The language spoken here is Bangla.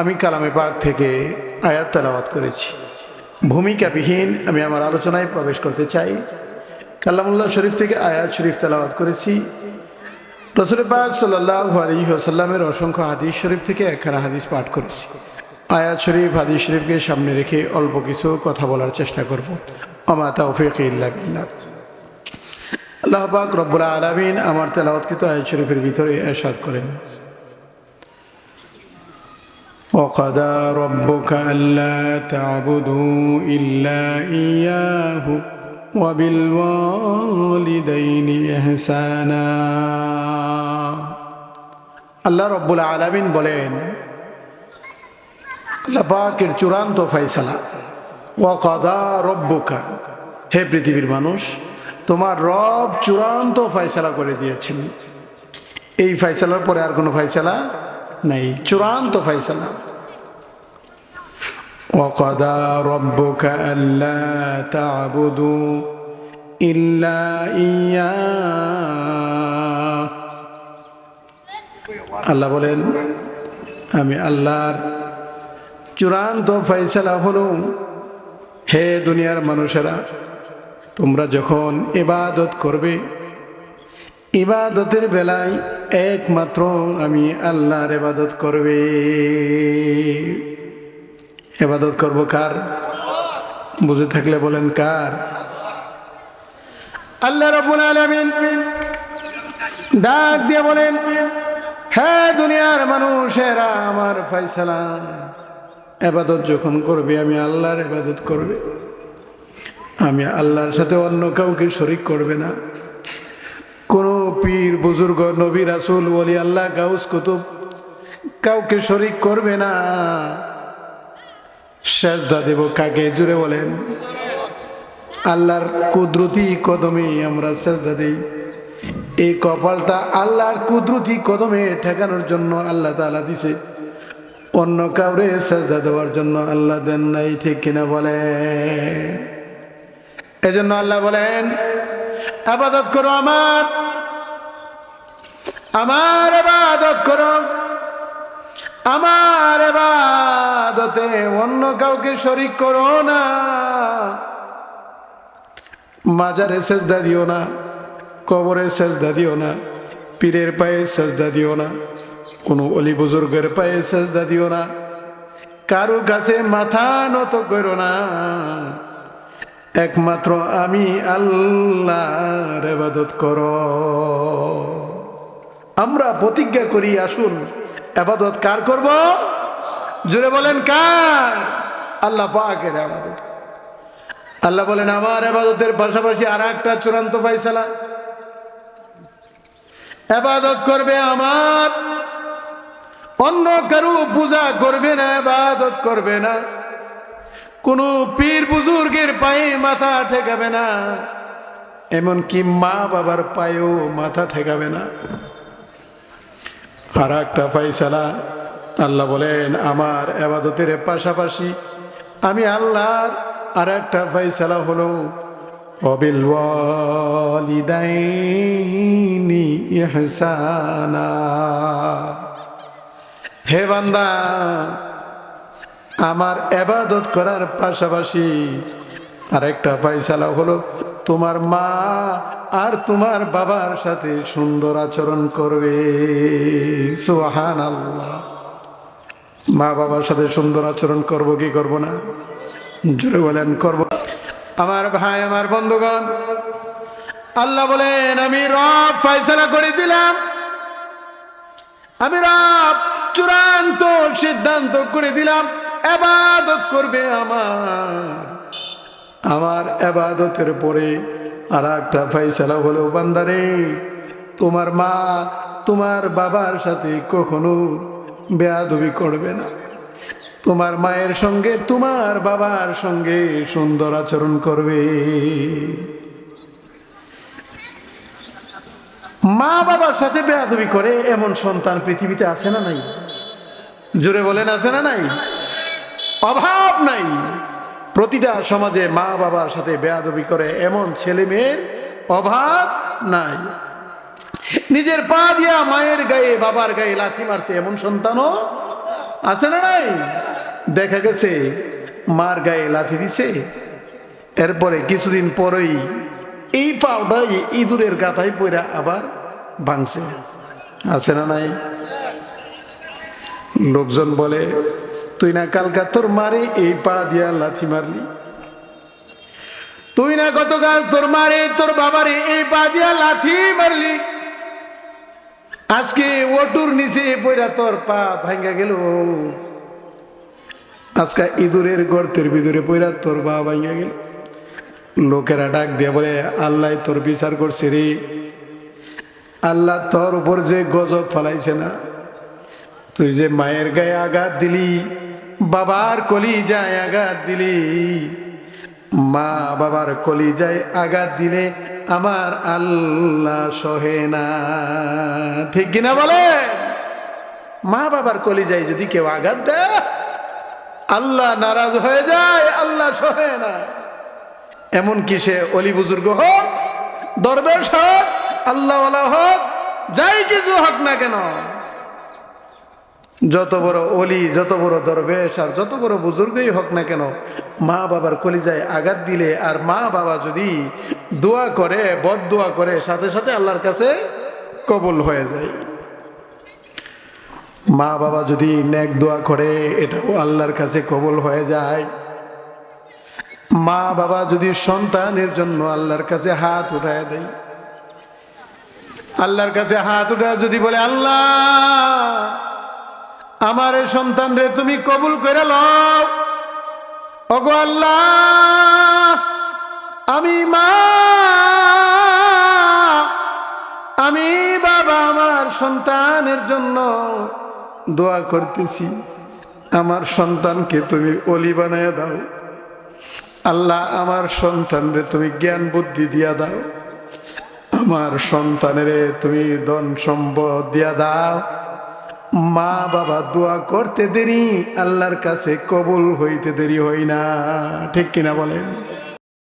আমি কালামে পাক থেকে আয়াত তেলাওয়াত করেছি। ভূমিকাবিহীন আমি আমার আলোচনায় প্রবেশ করতে চাই। কালামুল্লাহ শরীফ থেকে আয়াত শরীফ তেলাওয়াত করেছি। রসুল পাক সাল্লাহ অসংখ্য হাদিস শরীফ থেকে একখানা হাদিস পাঠ করেছি। আয়াত শরীফ, হাদিস শরীফকে সামনে রেখে অল্প কিছু কথা বলার চেষ্টা করব। আমা তৌফিক ইল্লা বিল্লাহ। আল্লাহ পাক রব্বুল আলমিন আমার তেলাওয়াতকৃত আয়াত শরীফের ভিতরে এরশাদ করেন। وقضى ربك ألا تعبدوا إلا إياه وبالوالدين إحسانا আল্লাহ রব্বুল আলামিন বলেন আল্লাহ পাকের চূড়ান্ত ফয়সালা ওয়াকাদা রব্বুকা হে পৃথিবীর মানুষ তোমার রব চূড়ান্ত ফয়সালা করে দিয়েছেন এই ফয়সালার পরে আর কোনো ফয়সালা নাই চূড়ান্ত ফয়সালা وقضى ربك ألا تعبدوا إلا إياه আল্লাহ বলেন আমি আল্লাহর চূড়ান্ত ফয়সালা হলো হে দুনিয়ার মানুষেরা তোমরা যখন ইবাদত করবে ইবাদতের বেলায় একমাত্র আমি আল্লাহর ইবাদত করবে এবাদত করব কার? বুঝে থাকলে বলেন কার? আল্লাহ রাব্বুল আলামিন ডাক দিয়ে বলেন হ্যাঁ দুনিয়ার মানুষেরা আমার ফয়সালা। এবাদত যখন করবে আমি আল্লাহর এবাদত করবে। আমি আল্লাহর সাথে অন্য কাউকে শরিক করবে না। কোনো পীর বুজুর্গ নবী রাসুল বলি আল্লাহ গাউস কুতুব কাউকে শরিক করবে না। সেজদা দেব কাকে? জুড়ে বলেন। আল্লাহর কুদরতি কদমে আমরা সেজদা দিই। এই কপালটা আল্লাহর কুদরতি কদমে ঠেকানোর জন্য আল্লাহ তালা দিছে। অন্য কাউরে সেজদা দেওয়ার জন্য আল্লাহ দেন নাই, ঠিক কিনা বলেন। এজন্য আল্লাহ বলেন, আবাদত করো আমার। আমার আবাদত করো। আমার এবাদতে অন্য কাউকে শরিক করো না। মাজারে সেজদা দিও না, কবরে সেজদা দিও না, পীরের পায়ে সেজদা দিও না, কোনো অলি বুজুর্গের পায়ে সেজদা দিও না, কারও কাছে মাথা নত করো না। একমাত্র আমি আল্লাহর এবাদত কর। আমরা প্রতিজ্ঞা করি, আসুন আবাদত কার করব? জুড়ে বলেন কার? আল্লাহ পাকের আবাদত। আল্লাহ বলেন, আমার আবাদতের পাশাপাশি আর একটা চূড়ান্ত পাইসালা আবাদত করবে আমার। অন্য কারু পূজা করবে না, আবাদত করবে না। কোনো পীর বুজুর্গের পায়ে মাথা ঠেকাবে না। এমনকি মা বাবার পায়েও মাথা ঠেকাবে না। আর একটা ফাইসালা আল্লাহ বলেন, আমার আবাদতের পাশাপাশি আমি আল্লাহর আর একটা ফাইসালা হলো, অবিল হে বান্দা, আমার এবাদত করার পাশাপাশি আরেকটা পাইসালা হলো, তোমার মা আর তোমার বাবার সাথে সুন্দর আচরণ করবে। সোহান আল্লাহ মা বাবার সাথে সুন্দর আচরণ করব কি করব না? জোরে বলেন করব। আমার ভাই আমার বন্ধুগণ আল্লাহ বলেন আমি রব ফয়সালা করে দিলাম। আমি রব চূড়ান্ত সিদ্ধান্ত করে দিলাম এবাদত করবে আমার। আমার এবাদতের পরে আর একটা ফাইসালা হলো বান্দারে তোমার মা তোমার বাবার সাথে কখনো বেয়াদবি করবে না। তোমার মায়ের সঙ্গে তোমার বাবার সঙ্গে সুন্দর আচরণ করবে। মা বাবার সাথে বেয়াদবি করে এমন সন্তান পৃথিবীতে আছে না নাই? জোরে বলেন, আছে না নাই? অভাব নাই। প্রতিটা সমাজে মা বাবার সাথে বেয়াদবি করে এমন ছেলে মেয়ের অভাব নাই। নিজের পা দিয়া মায়ের গায়ে, বাবার গায়ে লাথি মারছে এমন সন্তানও আছে না নাই? দেখা গেছে, মার গায়ে লাথি দিছে। এরপরে কিছুদিন পরেই এই এই ইঁদুরের গাথায় পইরা আবার ভাঙছে। আছে না নাই? লোকজন বলে, তুই না কালকা তোর মারে এই পা দিয়া লাথি মারলি? তুই না গতকাল তোর মারে, তোর বাবারে এই পা দিয়া লাথি মারলি? আজকে ওটুর নিচে পইরা তোর পা ভাঙ্গা গেল। আজকে ইঁদুরের গর্তের ভিতরে পইরা তোর পা ভাঙ্গা গেল। লোকেরা ডাক দিয়ে বলে, আল্লাহ তোর বিচার করছে রে। আল্লাহ তোর উপর যে গজব ফলাইছে না। তুই যে মায়ের গায়ে আঘাত দিলি, বাবার কলি যায় আঘাত দিলি। মা বাবার কলি যায় আঘাত দিলে আমার আল্লাহ সহে না। ঠিক কিনা বলে? মা বাবার কলি যায় যদি কেউ আঘাত দেয়, আল্লাহ নারাজ হয়ে যায়, আল্লাহ সহে না। এমন কি সে অলি বুজুর্গ হোক, দরবেশ হোক, আল্লাহওয়ালা হোক, যাই কিছু হোক না কেন যত বড় অলি, যত বড় দরবেশ আর যত বড় বুজুর্গই হোক না কেন, মা বাবার কলিজায় আঘাত দিলে আর মা বাবা যদি দোয়া করে, বদ দোয়া করে, সাথে সাথে আল্লাহর কাছে কবল হয়ে যায়। মা বাবা যদি নেক দোয়া করে, এটাও আল্লাহর কাছে কবল হয়ে যায়। মা বাবা যদি সন্তানের জন্য আল্লাহর কাছে হাত উঠায় দেয়। আল্লাহর কাছে হাত উঠায় যদি বলে, আল্লাহ আমার সন্তান রে, তুমি কবুল করে লও। ওগো আল্লাহ, আমি মা, আমি বাবা আমার সন্তানের জন্য দোয়া করতেছি। আমার সন্তানকে তুমি অলি বানায় দাও। আল্লাহ, আমার সন্তানরে তুমি জ্ঞান বুদ্ধি দিয়া দাও। আমার সন্তানের তুমি ধন সম্পদ দিয়া দাও। মা বাবা দোয়া করতে দেরি, আল্লাহর কাছে কবুল হইতে দেরি হই না। ঠিক কিনা বলেন?